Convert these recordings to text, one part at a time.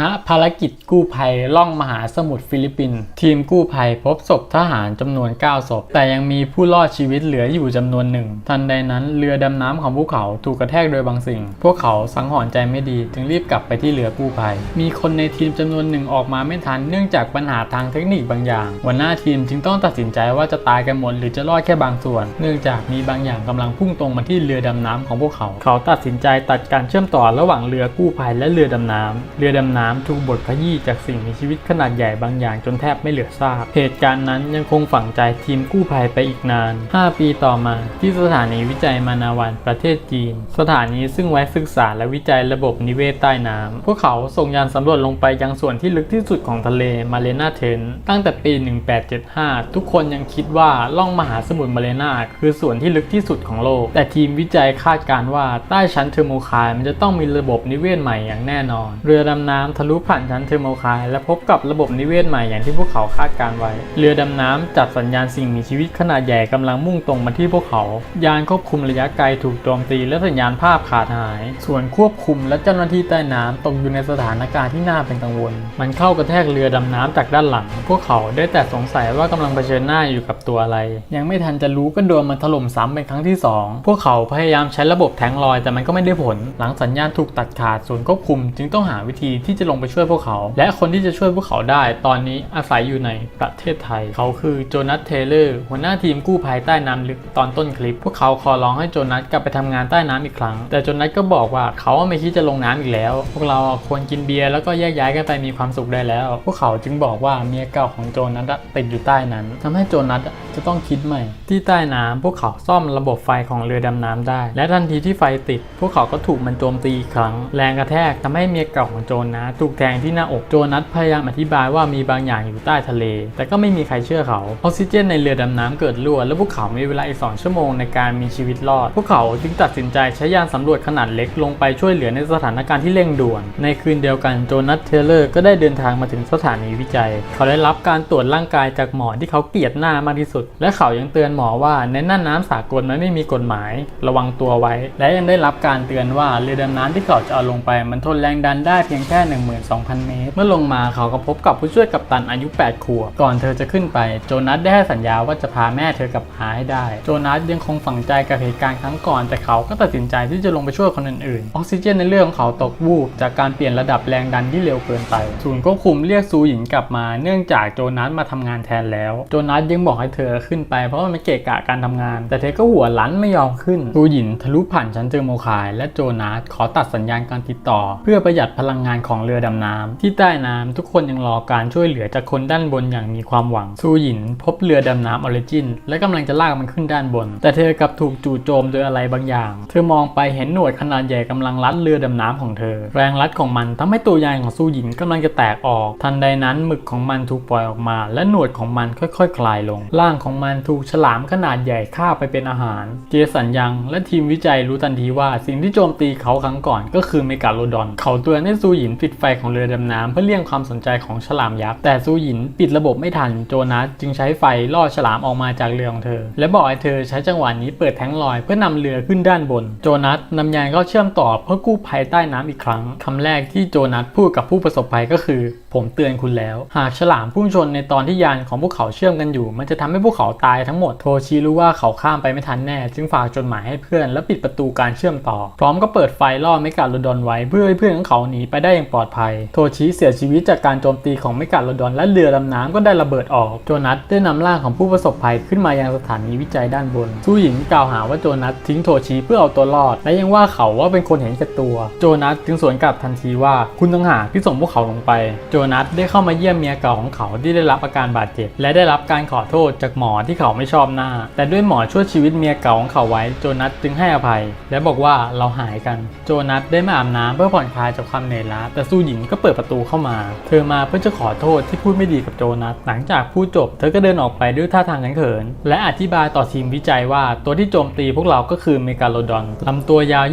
ณภารกิจกู้ภัยล่องมหาสมุทรฟิลิปปินส์ทีมกู้ภัยพบศพทหารจำนวน 9 ศพ แต่ยังมีผู้รอดชีวิตเหลืออยู่จำนวนหนึ่ง ทันใดนั้นเรือดำน้ำของพวกเขาถูกกระแทกโดยบางสิ่ง พวกเขาสังหรณ์ใจไม่ดี จึงรีบกลับไปที่เรือกู้ภัย มีคนในทีมจำนวนหนึ่งออกมาไม่ทันเนื่องจากปัญหาทางเทคนิคบางอย่างหัวหน้าทีมจึงต้องตัดสินใจว่าจะตายกันหมดหรือจะรอดแค่บางส่วน เนื่องจากมีบางอย่างกำลังพุ่งตรงมาที่เรือดำน้ำของพวกเขา เขาตัดสินใจตัดการเชื่อมต่อระหว่างเรือกู้ภัยและเรือดำน้ำเรือดำน้ำถูกบดขยี้จากสิ่งมีชีวิตขนาดใหญ่บางอย่างจนแทบไม่เหลือซาก เหตุการณ์นั้นยังคงฝังใจทีมกู้ภัยไปอีกนาน 5 ปีต่อมา ที่สถานีวิจัยมานาวันประเทศจีน สถานีซึ่งไว้ศึกษาและวิจัยระบบนิเวศใต้น้ำพวกเขาส่งยานสำรวจลงไปยังส่วนที่ลึกที่สุดของทะเลมาเลนาเทน ตั้งแต่ปี 1875 ทุกคนยังคิดว่าล่องมหาสมุทรมาเลนาคือส่วนที่ลึกที่สุดของโลก แต่ทีมวิจัยคาดการณ์ว่าใต้ชั้นเทอร์โมคายมันจะต้องมีระบบนิเวศใหม่อย่างแน่นอน เรือดำน้ำทะลุผ่านชั้นเทอร์โมคายและพบกับระบบนิเวศใหม่อย่างที่พวกเขาคาดการไว้ เรือดำน้ำจัดสัญญาณสิ่งมีชีวิตขนาดใหญ่กำลังมุ่งตรงมาที่พวกเขา ยานควบคุมระยะไกลถูกโจมตีและสัญญาณภาพขาดหาย ส่วนควบคุมและเจ้าหน้าที่ใต้น้ำตกอยู่ในสถานการณ์ที่น่าเป็นกังวล มันเข้ากระแทกเรือดำน้ำจากด้านหลัง พวกเขาได้แต่สงสัยว่ากำลังเผชิญหน้าอยู่กับตัวอะไร ยังไม่ทันจะรู้ก็โดนมันถล่มซ้ำเป็นครั้งที่สองพวกเขาพยายามใช้ระบบแทงลอยแต่มันก็ไม่ได้ผล หลังสัญญาณถูกตัดขาดส่วนควบคุมจึงต้องหาวิธีที่จะลงไปช่วยพวกเขา และคนที่จะช่วยพวกเขาได้ ตอนนี้อาศัยอยู่ในประเทศไทย เขาคือโจนัสเทเลอร์หัวหน้าทีมกู้ภัยใต้น้ำลึกตอนต้นคลิป พวกเขาขอร้องให้โจนัสกลับไปทำงานใต้น้ำอีกครั้ง แต่โจนัสก็บอกว่าเขาไม่คิดจะลงน้ำอีกแล้ว พวกเราควรกินเบียร์แล้วก็แยกย้ายกันไปมีความสุขได้แล้ว พวกเขาจึงบอกว่าเมียเก่าของโจนัสติดอยู่ใต้นั้นทำให้โจนัสจะต้องคิดใหม่ ที่ใต้น้ำพวกเขาซ่อมระบบไฟของเรือดำน้ำได้ และทันทีที่ไฟติด พวกเขาก็ถูกมันโจมตีอีกครั้ง แรงกระแทกทำให้เมียเก่าของโจนัสถูกแทงที่หน้าอกโจนัสพยายามอธิบายว่ามีบางอย่างอยู่ใต้ทะเล แต่ก็ไม่มีใครเชื่อเขาออกซิเจนในเรือดำน้ำเกิดรั่วและพวกเขามีเวลาอีก 2 ชั่วโมงในการมีชีวิตรอด พวกเขาจึงตัดสินใจใช้ยานสำรวจขนาดเล็กลงไปช่วยเหลือในสถานการณ์ที่เร่งด่วน ในคืนเดียวกันโจนัสเทเลอร์ก็ได้เดินทางมาถึงสถานีวิจัย เขาได้รับการตรวจร่างกายจากหมอที่เขาเกลียดหน้ามากที่สุด และเขายังเตือนหมอว่าในน่านน้ำสากลมันไม่มีกฎหมาย ระวังตัวไว้ และยังได้รับการเตือนว่าเรือดำน้ำที่เขาจะเอาลงไปมันทนแรงดันได้เพียงแค่12,000 เมตร เมื่อลงมาเขาก็พบกับผู้ช่วยกัปตันอายุ 8 ขวบ ก่อนเธอจะขึ้นไป โจนัสได้ให้สัญญาว่าจะพาแม่เธอกลับมาให้ได้ โจนัสยังคงฝังใจกับเหตุการณ์ครั้งก่อน แต่เขาก็ตัดสินใจที่จะลงไปช่วยคนอื่นๆ ออกซิเจนในเลือดของเขาตกวูบจากการเปลี่ยนระดับแรงดันที่เร็วเกินไป ศูนย์ควบคุมเรียกซูหญิงกลับมา เนื่องจากโจนัสมาทำงานแทนแล้ว โจนัสยังบอกให้เธอขึ้นไปเพราะมันเกะกะการทำงาน แต่เธอก็หัวลันไม่ยอมขึ้นซูหญิงทะลุผ่านชั้นเจอโมคาย และโจนัสขอตัดสัญญาณการติดต่อ เพื่อประหยัดพลังงานของเรือดำน้ำที่ใต้น้ำทุกคนยังรอการช่วยเหลือจากคนด้านบนอย่างมีความหวัง ซูหยินพบเรือดำน้ำออริจินและกำลังจะลากมันขึ้นด้านบน แต่เธอกลับถูกจู่โจมโดยอะไรบางอย่าง เธอมองไปเห็นหนวดขนาดใหญ่กำลังรัดเรือดำน้ำของเธอ แรงรัดของมันทำให้ตัวยานของซูหยินกำลังจะแตกออก ทันใดนั้นหมึกของมันถูกปล่อยออกมา และหนวดของมันค่อยๆ คลายลง ร่างของมันถูกฉลามขนาดใหญ่ฆ่าไปเป็นอาหาร เจสันยังและทีมวิจัยรู้ทันทีว่าสิ่งที่โจมตีเขาครั้งก่อนก็คือเมกาโลดอน เขาเตือนให้ซูหยินปิดไฟของเรือดำน้ำเพื่อเลี่ยงความสนใจของฉลามยักษ์แต่ซูหยินปิดระบบไม่ทันโจนัสจึงใช้ไฟล่อฉลามออกมาจากเรือของเธอ และบอกให้เธอใช้จังหวะนี้เปิดแทงลอยเพื่อนำเรือขึ้นด้านบน โจนัสนำยานเข้าเชื่อมต่อเพื่อกู้ภัยใต้น้ำอีกครั้งคำแรกที่โจนัสพูดกับผู้ประสบภัยก็คือ ผมเตือนคุณแล้ว หากฉลามพุ่งชนในตอนที่ยานของพวกเขาเชื่อมกันอยู่ มันจะทำให้พวกเขาตายทั้งหมดโทชิรู้ว่าเขาข้ามไปไม่ทันแน่ จึงฝากจดหมายให้เพื่อน และปิดประตูการเชื่อมต่อ พร้อมก็เปิดไฟล่อเมกาโลดอนไว้เพื่อให้เพื่อนของเขาหนีไปได้อย่างปลอดภัย โทชิเสียชีวิตจากการโจมตีของเมกาโลดอนและเรือดำน้ำก็ได้ระเบิดออก โจนัสได้นำร่างของผู้ประสบภัยขึ้นมายังสถานีวิจัยด้านบนสู้หญิงกล่าวหาว่าโจนัสทิ้งโทชิเพื่อเอาตัวรอด และยังว่าเขาว่าเป็นคนเห็นแก่ตัว โจนัสจึงสวนกลับทันทีว่าคุณต้องหาที่ส่งพวกเขาลงไป โจนัสได้เข้ามาเยี่ยมเมียเก่าของเขาที่ได้รับอาการบาดเจ็บ และได้รับการขอโทษจากหมอที่เขาไม่ชอบหน้า แต่ด้วยหมอช่วยชีวิตเมียเก่าของเขาไว้ โจนัสจึงให้อภัย และบอกว่าเราหายกัน โจนัสได้มาอาบน้ำเพื่อผ่อนคลายจากความเหนื่อยล้าแต่สู้หญิงก็เปิดประตูเข้ามา เธอมาเพื่อจะขอโทษที่พูดไม่ดีกับโจนัส หลังจากพูดจบ เธอก็เดินออกไปด้วยท่าทางเขิน และอธิบายต่อทีมวิจัยว่าตัวที่โจมตีพวกเราก็คือเมกาโลดอนลำตัวยาว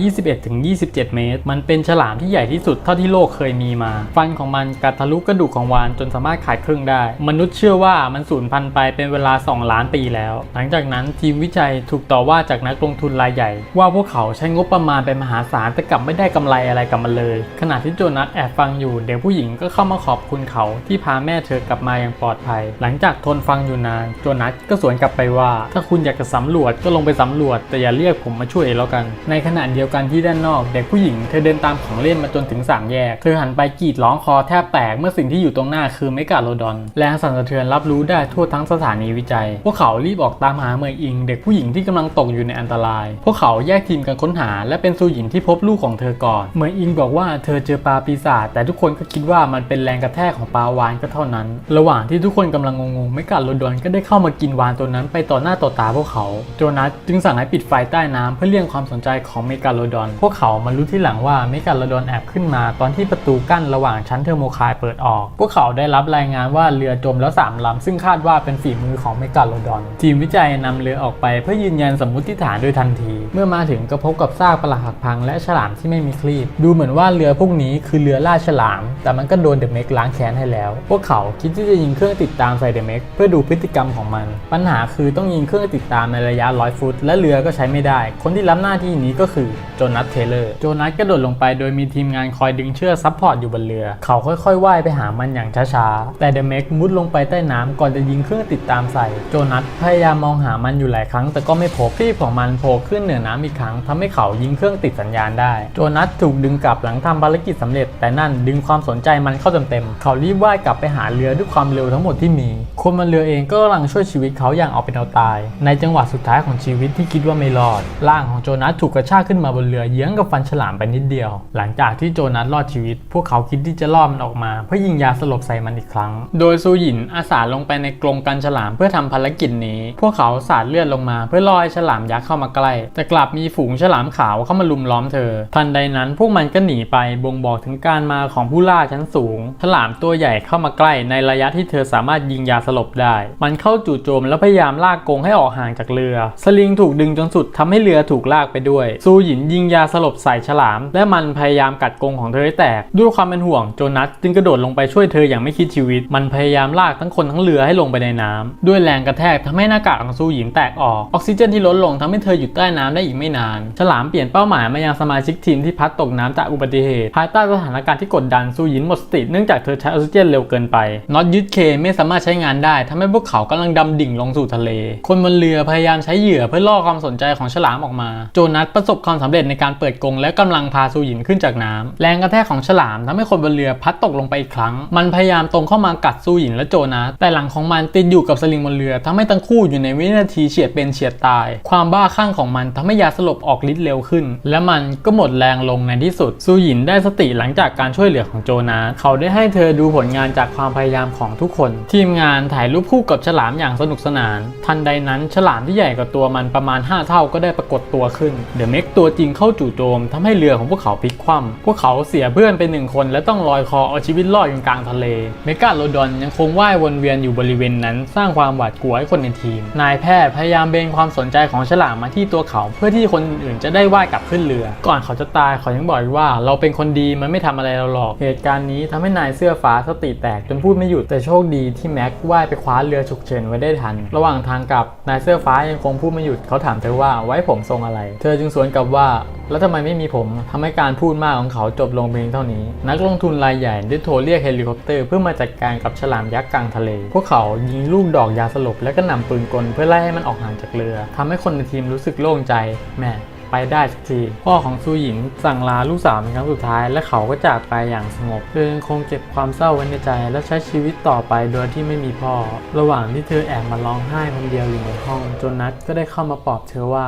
21-27 เมตร มันเป็นฉลามที่ใหญ่ที่สุดเท่าที่โลกเคยมีมา ฟันของมันกัดทะลุกระดูกของวานจนสามารถขาดครึ่งได้ มนุษย์เชื่อว่ามันสูญพันธุ์ไปเป็นเวลา 2 ล้านปีแล้ว หลังจากนั้นทีมวิจัยถูกต่อว่าจากนักลงทุนรายใหญ่ ว่าพวกเขาใช้งบประมาณไปมหาศาลแต่กลับไม่ได้กำไรอะไรกับมันเลย ขณะที่โจนัสแออบฟังอยู่เด็กผู้หญิงก็เข้ามาขอบคุณเขาที่พาแม่เธอกลับมาอย่างปลอดภัย หลังจากทนฟังอยู่นานโจนัสก็สวนกลับไปว่า ถ้าคุณอยากจะสำรวจก็ลงไปสำรวจ แต่อย่าเรียกผมมาช่วยแล้วกัน ในขณะเดียวกันที่ด้านนอก เด็กผู้หญิงเธอเดินตามของเล่นมาจนถึงสามแยก เธอหันไปกรีดร้องคอแทบแตกเมื่อสิ่งที่อยู่ตรงหน้าคือเมกาโลดอนแรงสั่นสะเทือนรับรู้ได้ทั่วทั้งสถานีวิจัย พวกเขารีบออกตามหาเมยอิง เด็กผู้หญิงที่กำลังตกอยู่ในอันตราย พวกเขาแยกทีมกันค้นหา และเป็นซูหยินที่พบลูกของเธอก่อน เมยอิงบอกว่าเธอเจอปลาปีศาจแต่ทุกคนก็คิดว่ามันเป็นแรงกระแทกของปลาวานก็เท่านั้น ระหว่างที่ทุกคนกำลังงงๆเมกาโลดอนก็ได้เข้ามากินวานตัวนั้นไปต่อหน้าต่อตาพวกเขา โจนัสจึงสั่งให้ปิดไฟใต้น้ำเพื่อเลี่ยงความสนใจของเมกาโลดอน พวกเขามารู้ที่หลังว่าเมกาโลดอนแอบขึ้นมา ตอนที่ประตูกั้นระหว่างชั้นเทอร์โมคายเปิดออก พวกเขาได้รับรายงานว่าเรือจมแล้วสามลำซึ่งคาดว่าเป็นฝีมือของเมกาโลดอน ทีมวิจัยนำเรือออกไปเพื่อยืนยันสมมุติฐานโดยทันที เมื่อมาถึงก็พบกับซากปรักหักพัง และฉลามที่ไม่มีครีบ ดูเหมือนว่าเรือพวกนี้คือเรือล่าฉลาม แต่มันก็โดนเดอะเมกล้างแค้นให้แล้ว พวกเขาคิดที่จะยิงเครื่องติดตามใส่เดอะเมกเพื่อดูพฤติกรรมของมัน ปัญหาคือต้องยิงเครื่องติดตามในระยะร้อยฟุต และเรือก็ใช้ไม่ได้ คนที่รับหน้าที่นี้ก็คือโจนัสเทเลอร์ โจนัสกระโดดลงไปโดยมีทีมงานคอยดึงเชือกซับพอร์ตอยู่บนเรือ เขาค่อยๆว่ายไปหามันอย่างช้าๆ แต่เดอะเมกมุดลงไปใต้น้ำก่อนจะยิงเครื่องติดตามใส่ โจนัสพยายามมองหามันอยู่หลายครั้ง แต่ก็ไม่พบที่ของมันโผล่ขึ้นเหนือน้ำอีกครั้งทำให้เขายิงเครื่องติดสัญญาณได้ โจนัสถูกดึงกลับหลังทำภารกิจสำเร็จแต่นั่นดึงความสนใจมันเข้าเต็มๆเขารีบว่ายกลับไปหาเรือด้วยความเร็วทั้งหมดที่มี คนบนเรือเองก็กำลังช่วยชีวิตเขาอย่างเอาเป็นเอาตาย ในจังหวะสุดท้ายของชีวิตที่คิดว่าไม่รอด ร่างของโจนัสถูกกระชากขึ้นมาบนเรือเยื้องกับฟันฉลามไปนิดเดียว หลังจากที่โจนัสรอดชีวิต พวกเขาคิดที่จะล่อมันออกมา เพื่อยิงยาสลบใส่มันอีกครั้ง โดยซูหยินอาสาลงไปในกรงกันฉลามเพื่อทำภารกิจนี้ พวกเขาสาดเลือดลงมาเพื่อล่อให้ฉลามยักษ์เข้ามาใกล้ แต่กลับมีฝูงฉลามขาวเข้ามาลุมล้อมเธอ ทันใดนั้นพวกมันก็หนีไปบ่งบอกถึงการมาของผู้ล่าชั้นสูง ฉลามตัวใหญ่เข้ามาใกล้ ในระยะที่เธอสามารถยิงยาสลบได้ มันเข้าจู่โจมแล้วพยายามลากกงให้ออกห่างจากเรือ สลิงถูกดึงจนสุดทำให้เรือถูกลากไปด้วย ซูหยินยิงยาสลบใส่ฉลาม และมันพยายามกัดกงของเธอให้แตก ด้วยความเป็นห่วงโจนัสจึงกระโดดลงไปช่วยเธออย่างไม่คิดชีวิต มันพยายามลากทั้งคนทั้งเรือให้ลงไปในน้ำด้วยแรงกระแทกทำให้หน้ากากของซูหยินแตกออก ออกซิเจนที่ลดลงทำให้เธออยู่ใต้น้ำได้อีกไม่นาน ฉลามเปลี่ยนเป้าหมายมายังสมาชิกทีมที่พัดตกน้ำจากอุบัติเหตุ ภายใต้สถานการณ์ที่กดดันซูหยินหมดสติเนื่องจากเธอใช้ออกซิเจนเร็วเกินไปน็อตยึดเคไม่สามารถใช้งานได้ทำให้พวกเขากำลังดำดิ่งลงสู่ทะเล คนบนเรือพยายามใช้เหยื่อเพื่อล่อความสนใจของฉลามออกมา โจนัสประสบความสำเร็จในการเปิดกรงและกำลังพาซูหยินขึ้นจากน้ำแรงกระแทกของฉลามทำให้คนบนเรือพัดตกลงไปอีกครั้ง มันพยายามตรงเข้ามากัดซูหยินและโจนัสแต่หลังของมันติดอยู่กับสลิงบนเรือทำให้ทั้งคู่อยู่ในวินาทีเฉียดเป็นเฉียดตาย ความบ้าคลั่งของมันทำให้ยาสลบออกฤทธิ์เร็วขึ้น และมันก็หมดแรงลงในที่สุดซูหยินได้สติหลังจากการช่วยเหลือของโจนาสเขาได้ให้เธอดูผลงานจากความพยายามของทุกคน ทีมงานถ่ายรูปคู่กับฉลามอย่างสนุกสนาน ทันใดนั้นฉลามที่ใหญ่กว่าตัวมันประมาณ 5 เท่าก็ได้ปรากฏตัวขึ้น เดอะเม็กตัวจริงเข้าจู่โจมทำให้เรือของพวกเขาพลิกคว่ำพวกเขาเสียเพื่อนไปหนึ่งคน และต้องลอยคอเอาชีวิตรอดอยู่กลางทะเล เมกาโลดอนยังคงว่ายวนเวียนอยู่บริเวณนั้น สร้างความหวาดกลัวให้คนในทีม นายแพทย์พยายามเบนความสนใจของฉลามมาที่ตัวเขา เพื่อที่คนอื่นจะได้ว่ายกลับขึ้นเรือ ก่อนเขาจะตายเขายังบอกว่า เราเป็นคนดีมันไม่ทำอะไรเราหรอกเหตุการณ์นี้ทำให้นายเสื้อฟ้าสติแตกจนพูดไม่หยุดแต่โชคดีที่แม็กว่ายไปคว้าเรือฉุกเฉินไว้ได้ทัน ระหว่างทางกลับนายเสื้อฟ้ายังคงพูดไม่หยุดเขาถามเธอว่าไว้ผมทรงอะไร เธอจึงสวนกลับว่า แล้วทำไมไม่มีผมทำให้การพูดมากของเขาจบลงเพียงเท่านี้ นักลงทุนรายใหญ่ได้โทรเรียกเฮลิคอปเตอร์เพื่อมาจัดการกับฉลามยักษ์กลางทะเล พวกเขายิงลูกดอกยาสลบและก็นำปืนกลเพื่อไล่ให้มันออกห่างจากเรือทำให้คนในทีมรู้สึกโล่งใจแม่ ไปได้สักที พ่อของซูหยิงสั่งลาลูกสาวเป็นครั้งสุดท้าย และเขาก็จากไปอย่างสงบเธอคงเก็บความเศร้าไว้ในใจ และใช้ชีวิตต่อไปโดยที่ไม่มีพ่อ ระหว่างที่เธอแอบมาร้องไห้คนเดียวอยู่ในห้อง จนนัทก็ได้เข้ามาปลอบเธอว่า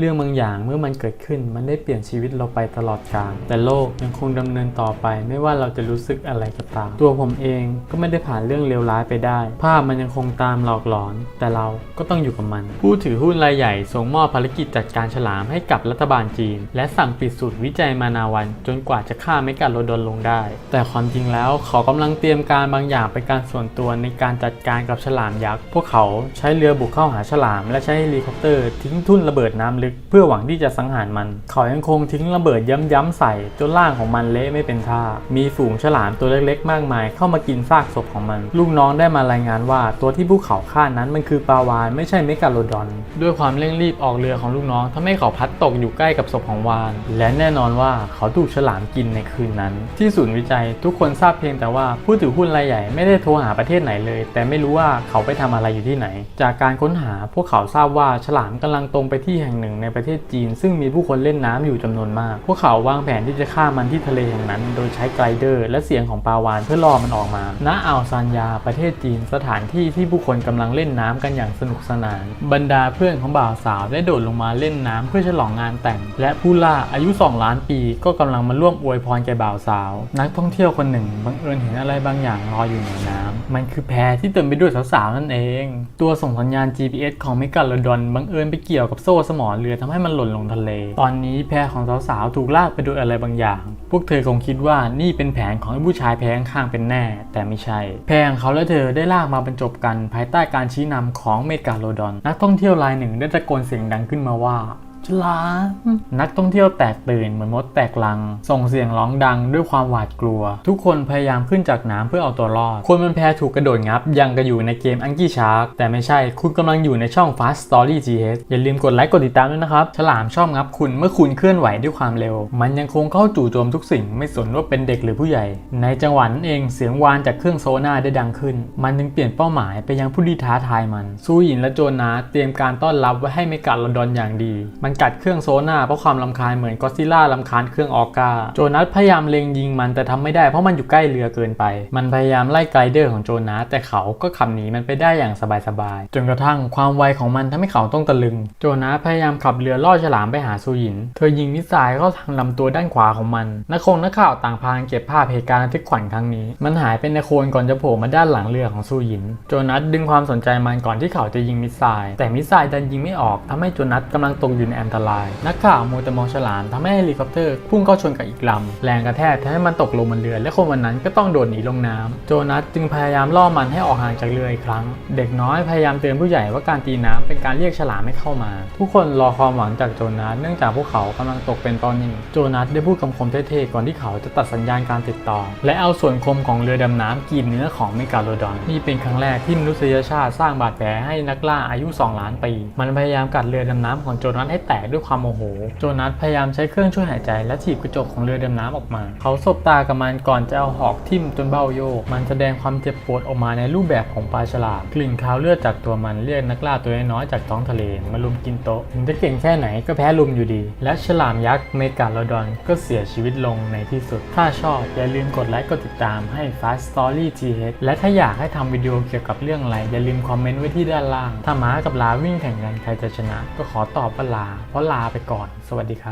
เรื่องบางอย่างเมื่อมันเกิดขึ้นมันได้เปลี่ยนชีวิตเราไปตลอดกาลแต่โลกยังคงดำเนินต่อไป ไม่ว่าเราจะรู้สึกอะไรก็ตาม ตัวผมเองก็ไม่ได้ผ่านเรื่องเลวร้ายไปได้ ภาพมันยังคงตามหลอกหลอน แต่เราก็ต้องอยู่กับมัน ผู้ถือหุ้นรายใหญ่ส่งมอบภารกิจจัดการฉลามให้กับรัฐบาลจีน และสั่งปิดสูตรวิจัยมานาวัน จนกว่าจะฆ่าเมกาโลดนลงได้ แต่ความจริงแล้วเขากำลังเตรียมการบางอย่างเป็นการส่วนตัวในการจัดการกับฉลามยักษ์พวกเขาใช้เรือบุกเข้าหาฉลาม และใช้เฮลิคอปเตอร์ทิ้งทุ่นระเบิดน้ำลึกเพื่อหวังที่จะสังหารมัน เขายังคงทิ้งระเบิดย้ำๆใส่จนร่างของมันเละไม่เป็นท่า มีฝูงฉลามตัวเล็กๆ มากมาย เข้ามากินซากศพของมัน ลูกน้องได้มารายงานว่า ตัวที่ภูเขาฆ่านั้นมันคือปลาวานไม่ใช่เมกาโลดอน ด้วยความเร่งรีบออกเรือของลูกน้องทำให้เขาพัดตกอยู่ใกล้กับศพของวาน และแน่นอนว่าเขาถูกฉลามกินในคืนนั้น ที่ศูนย์วิจัยทุกคนทราบเพียงแต่ว่าผู้ถือหุ้นรายใหญ่ไม่ได้โทรหาประเทศไหนเลย แต่ไม่รู้ว่าเขาไปทำอะไรอยู่ที่ไหน จากการค้นหาพวกเขาทราบว่าฉลามกำลังตรงไปที่แห่งหนึ่งในประเทศจีน ซึ่งมีผู้คนเล่นน้ำอยู่จำนวนมาก พวกเขาวางแผนที่จะฆ่ามันที่ทะเลแห่งนั้น โดยใช้ไกลเดอร์ และเสียงของปลาวานเพื่อล่อมันออกมา ณ อ่าวซานยา ประเทศจีน สถานที่ที่ผู้คนกำลังเล่นน้ำกันอย่างสนุกสนาน บรรดาเพื่อนของบ่าวสาวได้โดดลงมาเล่นน้ำเพื่อฉลองงานแต่ง และผู้ล่าอายุ 2 ล้านปี ก็กำลังมาร่วมอวยพรแก่บ่าวสาว นักท่องเที่ยวคนหนึ่งบังเอิญเห็นอะไรบางอย่างลอยอยู่ในน้ำ มันคือแพที่เต็มไปด้วยสาวๆนั่นเอง ตัวส่งสัญญาณ GPS ของเมกาโลดอนบังเอิญไปเกี่ยวกับโซ่สมอเรือทำให้มันหล่นลงทะเล ตอนนี้แพของสาวๆถูกลากไปโดยอะไรบางอย่าง พวกเธอคงคิดว่านี่เป็นแผนของผู้ชายแพข้างๆเป็นแน่ แต่ไม่ใช่ แพของเขาและเธอได้ลากมาบรรจบกันภายใต้การชี้นำของเมกาโลดอน นักท่องเที่ยวรายหนึ่งได้ตะโกนเสียงดังขึ้นมาว่า ฉลามนักท่องเที่ยวแตกตื่นเหมือนมดแตกลัง ส่งเสียงร้องดังด้วยความหวาดกลัว ทุกคนพยายามขึ้นจากน้ำเพื่อเอาตัวรอด คนบนแพถูกกระโดดงับ ยังกระอยู่ในเกมอังกี้ชาร์กแต่ไม่ใช่คุณกำลังอยู่ในช่อง Fast Story GH อย่าลืมกดไลค์กดติดตามด้วยนะครับ ฉลามชอบงับคุณเมื่อคุณเคลื่อนไหวด้วยความเร็ว มันยังคงเข้าจู่โจมทุกสิ่งไม่สนว่าเป็นเด็กหรือผู้ใหญ่ ในจังหวะนั้นเองเสียงวานจากเครื่องโซน่าได้ดังขึ้น มันจึงเปลี่ยนเป้าหมายไปยังผู้ที่ท้าทายมันซูหยินและโจนาเตรียมการต้อนรับไว้ให้เมกาลอนดอนอย่างดีมันันกัดเครื่องโซน่าเพราะความลำคาญเหมือนก็อดซิล่าลำคาญเครื่องออกาโจนัสพยายามเล็งยิงมันแต่ทำไม่ได้เพราะมันอยู่ใกล้เรือเกินไป มันพยายามไล่ไกลเดอร์ของโจนัสแต่เขาก็ขับหนีมันไปได้อย่างสบายๆจนกระทั่งความไวของมันทำให้เขาต้องตะลึง โจนัสพยายามขับเรือล่อฉลามไปหาซูหยิน เธอยิงมิสไซล์เข้าทางลำตัวด้านขวาของมันนักคงนักข่าวต่างพากันเก็บภาพเหตุการณ์ระทึกขวัญครั้งนี้ มันหายไปในโคลนก่อนจะโผล่มาด้านหลังเรือของซูหยิน โจนัสดึงความสนใจมันก่อนที่เขาจะยิงมิสไซล์แต่มิสไซล์ดันยิงไม่ออกทำให้โจนัสกำลังตกอยู่ในอันตราย นักข่าวมัวแต่มองฉลามทำให้เฮลิคอปเตอร์พุ่งเข้าชนกับอีกลำ แรงกระแทกทำให้มันตกลงบนเรือ และคนวันนั้นก็ต้องโดดหนีลงน้ำโจนัสจึงพยายามล่อมันให้ออกห่างจากเรืออีกครั้ง เด็กน้อยพยายามเตือนผู้ใหญ่ว่าการตีน้ำเป็นการเรียกฉลามให้เข้ามา ทุกคนรอความหวังจากโจนัสเนื่องจากพวกเขากำลังตกเป็นตอนหนึ่งโจนัสได้พูดคำคมเท่ๆก่อนที่เขาจะตัดสัญญาณการติดต่อ และเอาส่วนคมของเรือดำน้ำกรีดเนื้อของเมกาโลดอนนี่เป็นครั้งแรกที่มนุษยชาติสร้างบาดแผลให้นักล่าอายุ 2 ล้านปี มันพยายามกัดเรือดำน้ำของโจนัสให้แตกด้วยความโมโห โจนัสพยายามใช้เครื่องช่วยหายใจและถีบกระจกของเรือดำน้ำออกมา เขาสบตากับมันก่อนจะเอาหอกทิ่มจนเบ้าโยก มันแสดงความเจ็บปวดออกมาในรูปแบบของปลาฉลามกลิ่นคาวเลือดจากตัวมันเรียกนักล่าตัวน้อยจากท้องทะเลมาลุมกินโต๊ะถึงจะเก่งแค่ไหนก็แพ้ลุมอยู่ดี และฉลามยักษ์เมกาโลดอนก็เสียชีวิตลงในที่สุด ถ้าชอบอย่าลืมกดไลค์กดติดตามให้ Fast Story GH และถ้าอยากให้ทำวิดีโอเกี่ยวกับเรื่องอะไรอย่าลืมคอมเมนต์ไว้ที่ด้านล่าง ถ้าม้ากับลาวิ่งแข่งกันใครจะชนะ ก็ขอตอบว่าลาเพราะลาไปก่อน สวัสดีครับ